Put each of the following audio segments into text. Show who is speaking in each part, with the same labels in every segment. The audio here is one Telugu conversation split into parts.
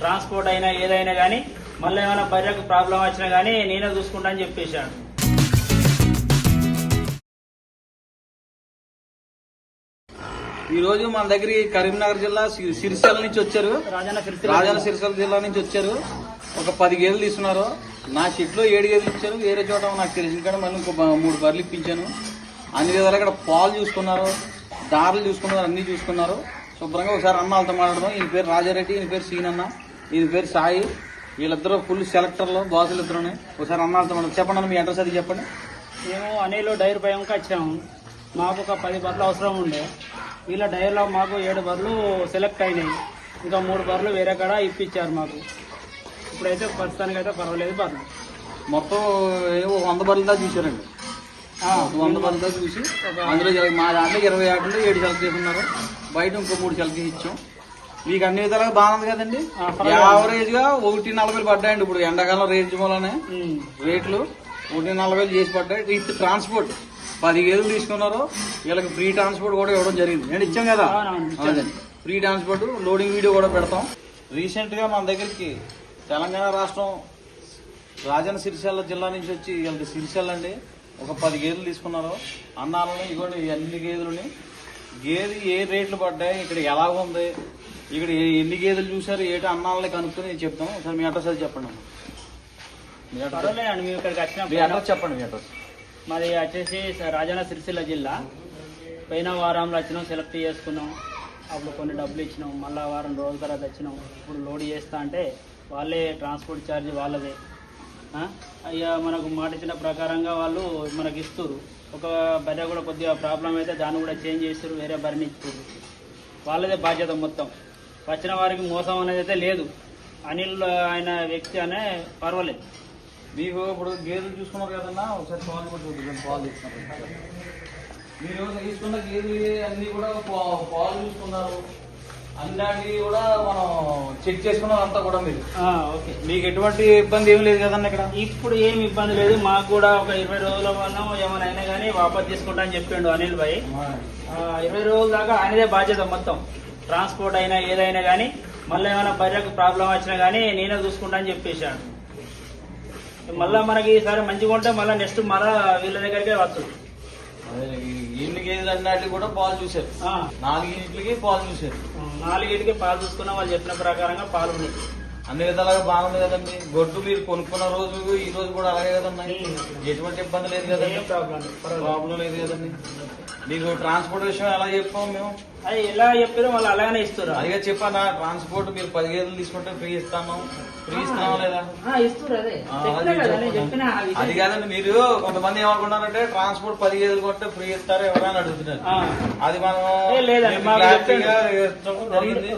Speaker 1: ట్రాన్స్పోర్ట్ అయినా ఏదైనా కానీ మళ్ళీ ఏమైనా బర్రెకు ప్రాబ్లం వచ్చినా కానీ నేనే చూసుకుంటా అని చెప్పేశాడు.
Speaker 2: ఈ రోజు మన దగ్గర కరీంనగర్ జిల్లా సిరిసిల్ల నుంచి వచ్చారు.
Speaker 1: రాజన్న సిరిసిల్ల
Speaker 2: జిల్లా. నుంచి వచ్చారు. ఒక పది గేదెలు తీసుకున్నారు. నా చెట్లో ఏడు గేదెలు ఇచ్చారు. వేరే చోట నాకు తెలిసిన కాడ మళ్ళీ ఇంకో మూడు బర్రెలు ఇప్పించాను. అన్ని విధాలు ఇక్కడ పాలు చూసుకున్నారు. దారులు చూసుకున్నారు. అన్ని చూసుకున్నారు. శుభ్రంగా ఒకసారి అన్న వాళ్ళతో మాట్లాడదాం. ఈయన పేరు రాజారెడ్డి. ఈయన పేరు సీనన్న. ఈయన పేరు సాయి. వీళ్ళిద్దరూ ఫుల్ సెలెక్టర్లు బాసులు ఇద్దరునే. ఒకసారి అన్న వాళ్ళతో మాట్లాడు చెప్పండి మీ అడ్రస్ అది చెప్పండి.
Speaker 1: మేము అనేలో డైర్ భయంకి వచ్చాము మాకు ఒక పది బర్రెలు అవసరం ఉండే. వీళ్ళ డైర్లో మాకు ఏడు బర్రెలు సెలెక్ట్ అయినాయి. ఇంకా మూడు బర్రెలు వేరే కాడ ఇప్పించారు మాకు. ఇప్పుడైతే ప్రస్తుతానికి అయితే పర్వాలేదు బర్రెలు.
Speaker 2: మొత్తం ఏవో వంద బర్రెలు దాకా చూశారండి.
Speaker 1: ఆ,
Speaker 2: వంద మందితో చూసి అందులో మా దాంట్లో ఇరవై ఆటలు ఏడు సెలెక్ట్ చేసుకున్నారు. బయట ఇంకో మూడు సెలెక్ట్ ఇచ్చాం. మీకు అన్ని విధాలుగా బాగుంది కదండి. యావరేజ్గా ఒకటి నలభై పడ్డాయండి ఇప్పుడు ఎండాకాలం రేంజ్ మూలనే. రేట్లు ఒకటి నలభై చేసి పడ్డాయి. With transport. పది గేదెలు తీసుకున్నారు. వీళ్ళకి ఫ్రీ ట్రాన్స్పోర్ట్ కూడా ఇవ్వడం జరిగింది. నేను ఇచ్చాం కదా? ఫ్రీ ట్రాన్స్పోర్ట్ లోడింగ్ వీడియో కూడా పెడతాం. రీసెంట్గా మన దగ్గరికి తెలంగాణ రాష్ట్రం రాజన్న సిరిసిల్ల జిల్లా నుంచి వచ్చి వీళ్ళకి సిరిసిల్ల అండి. ఒక పది గేదెలు తీసుకున్నారు. అన్నాలని ఇగోండి అన్ని గేదెలని. గేదె ఏ రేట్లు పడ్డాయి ఇక్కడ ఎలా ఉంది ఇక్కడ ఎన్ని గేదెలు చూసారు ఏటి అన్నాలని కనుక్కొని చెప్తాం. ఒకసారి మీ అడ్రస్ అది చెప్పండి అమ్మా. మీ అడ్రస్
Speaker 1: పర్వాలేదండి మేము ఇక్కడికి
Speaker 2: మీ
Speaker 1: వచ్చినప్పుడు
Speaker 2: అడ్రస్ చెప్పండి మీ అడ్రస్.
Speaker 1: మాది వచ్చేసి రాజన్న సిరిసిల్ల జిల్లా. పోయిన వారంలో వచ్చినాం సెలెక్ట్ చేసుకున్నాం. అప్పుడు కొన్ని డబ్బులు ఇచ్చినాం. మళ్ళా వారం రోజుల తర్వాత వచ్చినాం. ఇప్పుడు లోడ్ చేస్తా అంటే వాళ్ళే ట్రాన్స్పోర్ట్ ఛార్జ్ వాళ్ళదే. ఆ? అయ్యా మనకు మాట ఇచ్చిన ప్రకారంగా వాళ్ళు మనకి ఇస్తారు ఒక బర్రె కూడా కొద్దిగా ప్రాబ్లం అయితే దాన్ని కూడా చేంజ్ చేస్తారు వేరే బర్రెని ఇస్తారు వాళ్ళదే బాధ్యత మొత్తం. వచ్చిన వారికి మోసం అనేది అయితే లేదు. అనిల్ ఆయన వ్యక్తి అనే పర్వాలేదు.
Speaker 2: మీకు ఇప్పుడు గేదెలు చూసుకున్నారు కదన్నా ఒకసారి పాలు కూడా చూపించండి పాలు తీసుకున్నారు మీరు తీసుకున్న గేదెలు అన్ని కూడా పాలు చూసుకున్నారు. అన్నిటికీ కూడా మనం చెక్ చేసుకున్నాం అంతా కూడా మీరు.
Speaker 1: ఓకే.
Speaker 2: మీకు ఎటువంటి ఇబ్బంది ఏం లేదు కదన్న ఇక్కడ?
Speaker 1: ఇప్పుడు ఏం ఇబ్బంది లేదు. మాకు కూడా ఒక ఇరవై రోజుల వల్ల ఏమైనా అయినా కానీ వాపస్ తీసుకుంటా అని చెప్పిండు అనిల్ భాయ్. ఇరవై రోజుల దాకా ఆయనదే బాధ్యత మొత్తం. ట్రాన్స్పోర్ట్ అయినా ఏదైనా కానీ మళ్ళీ ఏమైనా బర్రెకు ప్రాబ్లం వచ్చినా కానీ నేనే చూసుకుంటా అని చెప్పేశాడు. మళ్ళీ మనకి ఈసారి మంచిగా ఉంటే మళ్ళీ నెక్స్ట్ మళ్ళా వీళ్ళ దగ్గరికే వస్తుంది.
Speaker 2: ఎన్ని కూడా పాలు చూశారు. నాలుగింటికి పాలు చూశారు.
Speaker 1: నాలుగింటికి పాలు చూసుకున్నా వాళ్ళు చెప్పిన ప్రకారంగా పాలు ఉన్నాయి.
Speaker 2: అన్ని విధాలుగా బాగుంది కదండి. గొడ్డు మీరు కొనుక్కున్న రోజు ఈ రోజు కూడా అలాగే కదన్నా ఎటువంటి ఇబ్బంది లేదు కదండి.
Speaker 1: ప్రాబ్లం లేదు
Speaker 2: కదండి. మీకు ట్రాన్స్పోర్ట్ విషయం ఎలా చెప్పాం మేము?
Speaker 1: అది ఎలా చెప్పారో వాళ్ళు అలాగనే ఇస్తారు
Speaker 2: అదిగా చెప్పానా ట్రాన్స్పోర్ట్ మీరు పది గేదెలు తీసుకుంటే ఫ్రీ ఇస్తాను ఫ్రీ ఇస్తామా లేదా?
Speaker 1: ఇస్తారు అదే.
Speaker 2: కాదండి మీరు కొంతమంది ఏమనుకున్నారంటే ట్రాన్స్పోర్ట్ పది గేదెలు కొంటే ఫ్రీ ఇస్తారు ఎవరైనా అడుగుతున్నారు. అది మనం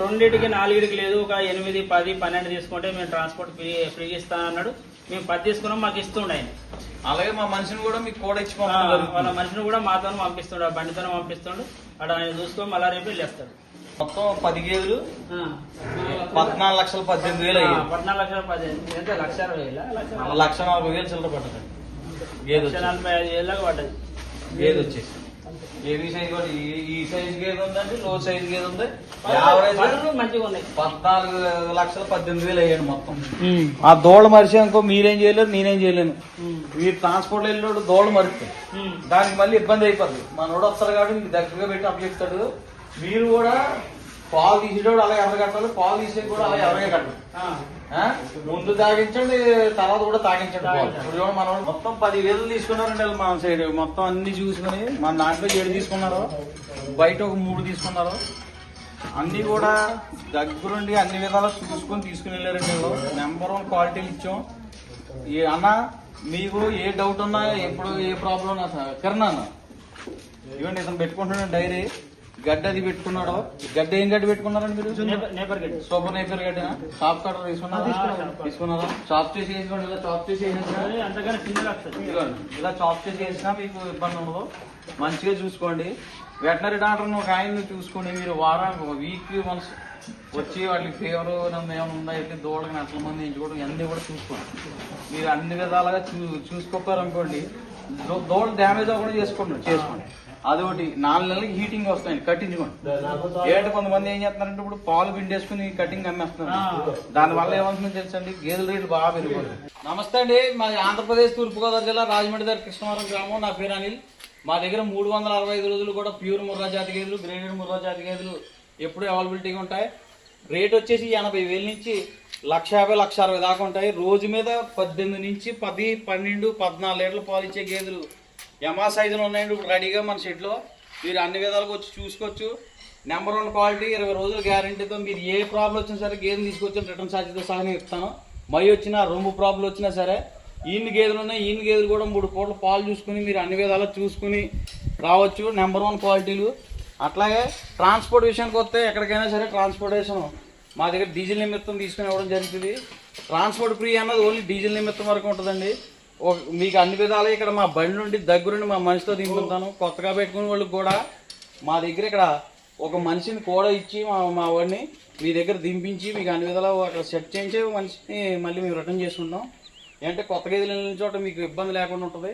Speaker 1: రెండింటికి నాలుగింటికి లేదు ఒక ఎనిమిది పది పన్నెండు తీసుకుంటే మేము ట్రాన్స్పోర్ట్ ఫ్రీ ఫ్రీ ఇస్తా అన్నాడు మేము పది తీసుకున్నాం మాకు ఇస్తుండే ఆయన.
Speaker 2: అలాగే మా మనిషిని కూడా మీకు కూడా ఇచ్చి
Speaker 1: వాళ్ళ. మనిషిని కూడా మాతో పంపిస్తుండు ఆ బండితో పంపిస్తుండు. అక్కడ ఆయన చూసుకొని మళ్ళా రేపు వెళ్ళేస్తాడు
Speaker 2: మొత్తం పది గేదెలు. పద్నాలుగు లక్షల పద్దెనిమిది వేలు అయ్యాయి.
Speaker 1: పద్నాలుగు లక్షల పది ఎంత లక్ష అరవై వేల? లక్ష
Speaker 2: నలభై. వేలు చిల్లర పడ్డదండి. గేదె.
Speaker 1: నలభై ఐదు వేలకు పడ్డది.
Speaker 2: గేదె వచ్చేసి ఏవి సైజ్ కూడా ఈ- సైజ్ గేదె ఉందండి లో సైజ్ గేదె ఉంది. యావరేజ్
Speaker 1: మంచిగా ఉన్నాయి.
Speaker 2: పద్నాలుగు లక్షల పద్దెనిమిది వేలు అయ్యాడు మొత్తం. ఆ దోళ్ళ మరిచి అనుకో మీరేం చేయలేరు నేనేం చేయలేను. మీరు ట్రాన్స్పోర్ట్ వెళ్ళినోడు దోళ్ళు మరుస్తాయి
Speaker 1: ఉమ్.
Speaker 2: దానికి మళ్ళీ ఇబ్బంది అయిపోతుంది మనోడు వస్తారు కాబట్టి మీకు దగ్గరగా పెట్టి అప్పచెప్తాడు. మీరు కూడా పాలు తీసేటోడు అలా ఎవరు కట్టాలి పాలు తీసేది కూడా అలా ఎవరే కట్టాలి? ముందు తాగించండి తర్వాత కూడా తాగించండి. ఇప్పుడు చూడండి మనం మొత్తం పది వేలు తీసుకున్నారండి వీళ్ళు మన సైడ్. మొత్తం అన్ని చూసుకుని మన దాంట్లో ఏడు తీసుకున్నారు బయట ఒక మూడు తీసుకున్నారు. అన్ని కూడా దగ్గరుండి అన్ని విధాలు చూసుకొని తీసుకుని వెళ్ళారండి వీళ్ళు. నెంబర్ వన్ క్వాలిటీలు ఇచ్చాం. ఏ అన్న మీకు ఏ డౌట్ ఉన్నా ఎప్పుడు ఏ ప్రాబ్లం ఉన్నా సార్ కిరణ్ అన్న ఇవ్వండి ఇతను పెట్టుకుంటున్నాడు డైరీ. గడ్డ అది పెట్టుకున్నాడు? గడ్డ ఏం గడ్డ పెట్టుకున్నారండి మీరు?
Speaker 1: నేపర్- నేపర్ గడ్డి.
Speaker 2: సూపర్ నేపర్ గడ్డ. షాప్ కట్టర్ తీసుకున్నారా?
Speaker 1: తీసుకున్నాం.
Speaker 2: తీసుకున్నారా? చాప్ చేసి వేసుకోండి ఇలా చాప్ చేసి ఇలా చాప్ చేసి వేసినా మీకు ఇబ్బంది ఉండదు. మంచిగా చూసుకోండి. వెటనరీ డాక్టర్ ఒక ఆయన్ని చూసుకోండి. మీరు వారానికి ఒక వీక్ వన్స్ వచ్చి వాళ్ళకి ఫీవర్ ఏమైనా ఉందా? అయితే దూడకి అట్ల మంది ఎంచుకోవడం ఇవన్నీ కూడా చూసుకోండి. మీరు అన్ని విధాలుగా చూ దో- దూడ డ్యామేజ్ అవ్వకుండా చేసుకోండి చేసుకోండి. అదొకటి నాలుగు నెలలకి హీటింగ్ వస్తాయండి కట్టించుకోండి. ఏంటంటే కొంతమంది ఏం చేస్తున్నారంటే ఇప్పుడు పాలు పిండేసుకుని కటింగ్ అమ్మేస్తున్నారు. దాని వల్ల ఏమవుతుందో తెలుసండి? గేదెల రేట్లు బాగా పెరిగిపోతాయి నమస్తే అండి మాది ఆంధ్రప్రదేశ్ తూర్పుగోదావరి జిల్లా రాజమండ్రి దగ్గర కృష్ణవరం గ్రామం. నా పేరు అనిల్. మా దగ్గర మూడు వందల అరవై ఐదు రోజులు కూడా ప్యూర్ ముర్రా జాతి గేదెలు గ్రేడెడ్ ముర్రా జాతి గేదెలు ఎప్పుడు అవైలబిలిటీగా ఉంటాయి. రేట్ వచ్చేసి ఎనభై వేల నుంచి లక్ష యాభై లక్ష అరవై దాకా ఉంటాయి. రోజు మీద పద్దెనిమిది నుంచి పది పన్నెండు పద్నాలుగు లీటర్లు పాలు ఇచ్చే గేదెలు యమా సైజులు ఉన్నాయండి. ఇప్పుడు రెడీగా మన షెడ్లో మీరు అన్ని విధాలుగా వచ్చి చూసుకోవచ్చు. నెంబర్ వన్ క్వాలిటీ ఇరవై రోజుల గ్యారంటీతో మీరు ఏ ప్రాబ్లం వచ్చినా సరే గేదెని తీసుకొచ్చి రిటర్న్ ఛార్జీతో సహా నేను ఇస్తాను. మై వచ్చినా రొమ్ము ప్రాబ్లం వచ్చినా సరే ఈయన గేదెలు ఉన్నాయి ఈయన గేదెలు కూడా మూడు పూటలు పాలు చూసుకుని మీరు అన్ని విధాలు చూసుకుని రావచ్చు. నెంబర్ వన్ క్వాలిటీలు అట్లాగే ట్రాన్స్పోర్ట్ విషయానికి వస్తే ఎక్కడికైనా సరే ట్రాన్స్పోర్టేషన్ మా దగ్గర డీజిల్ నిమిత్తం తీసుకుని ఇవ్వడం జరుగుతుంది. ట్రాన్స్పోర్ట్ ఫ్రీ అన్నది ఓన్లీ డీజిల్ నిమిత్తం వరకు ఉంటుందండి. మీకు అన్ని విధాలు ఇక్కడ మా బండి నుండి దగ్గరుండి మా మనిషితో దింపుతాను కొత్తగా పెట్టుకునే వాళ్ళకి కూడా మా దగ్గర ఇక్కడ ఒక మనిషిని కూడా ఇచ్చి మా మా వాడిని మీ దగ్గర దింపించి మీకు అన్ని విధాలు అక్కడ సెట్ చేయించి మనిషిని మళ్ళీ మేము రిటర్న్ చేసుకుంటాం. ఏంటంటే కొత్త గేదెలు వెళ్ళిన చోట మీకు ఇబ్బంది లేకుండా ఉంటుంది.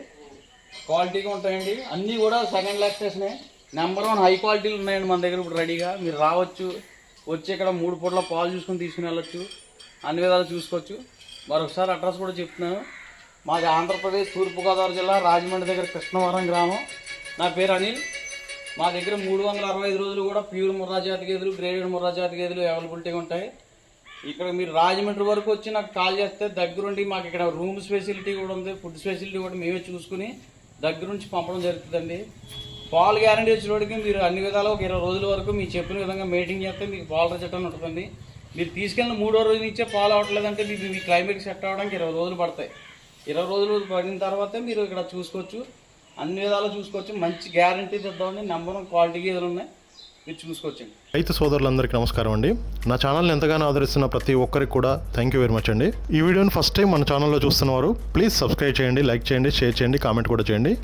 Speaker 2: క్వాలిటీగా ఉంటాయండి. అన్నీ కూడా సెకండ్ లాక్టేషనే నెంబర్ వన్ హై క్వాలిటీలు ఉన్నాయండి మన దగ్గర ఇప్పుడు రెడీగా మీరు రావచ్చు వచ్చి ఇక్కడ మూడు పూట్ల పాలు చూసుకొని తీసుకుని వెళ్ళొచ్చు. అన్ని విధాలు చూసుకోవచ్చు. మరొకసారి అడ్రస్ కూడా చెప్తున్నాను. మాది ఆంధ్రప్రదేశ్ తూర్పుగోదావరి జిల్లా రాజమండ్రి దగ్గర కృష్ణవరం గ్రామం. నా పేరు అనిల్. మా దగ్గర మూడు వందల అరవై ఐదు రోజులు కూడా ప్యూర్ ముర్రా జాతి గేదెలు గ్రేడెడ్ ముర్రా జాతి గేదెలు అవైలబిలిటీగా ఉంటాయి. ఇక్కడ మీరు రాజమండ్రి వరకు వచ్చి నాకు కాల్ చేస్తే దగ్గరుండి మాకు ఇక్కడ రూమ్ ఫెసిలిటీ కూడా ఉంది ఫుడ్ ఫెసిలిటీ కూడా మేమే చూసుకుని దగ్గరుంచి పంపడం జరుగుతుందండి. పాలు గ్యారంటీ వచ్చేవాడికి మీరు అన్ని విధాలు ఒక ఇరవై రోజుల వరకు మీరు చెప్పిన విధంగా మీటింగ్ చేస్తే మీకు పాలు రిజల్ట్ ఉంటుందండి. మీరు తీసుకెళ్ళిన మూడో రోజు ఇచ్చే పాలు అవ్వట్లేదంటే మీకు మీ క్లైమేట్ సెట్ అవ్వడానికి ఇరవై రోజులు పడతాయి. ఇరవై రోజులు పడిన తర్వాతే మీరు ఇక్కడ చూసుకోవచ్చు. అన్ని విధాలు చూసుకోవచ్చు. మంచి గ్యారంటీ ఇద్దామండి నెంబర్ వన్ క్వాలిటీ గేదెలు ఉన్నాయి. మీరు చూసుకోవచ్చండి.
Speaker 3: రైతు సోదరులందరికీ నమస్కారం అండి. నా ఛానల్ని ఎంతగానో ఆదరిస్తున్న ప్రతి ఒక్కరికి కూడా థ్యాంక్ యూ వెరీ మచ్ అండి. ఈ వీడియోని ఫస్ట్ టైం మన ఛానల్లో చూస్తున్నవారు ప్లీజ్ సబ్స్క్రైబ్ చేయండి లైక్ చేయండి షేర్ చేయండి కామెంట్ కూడా చేయండి.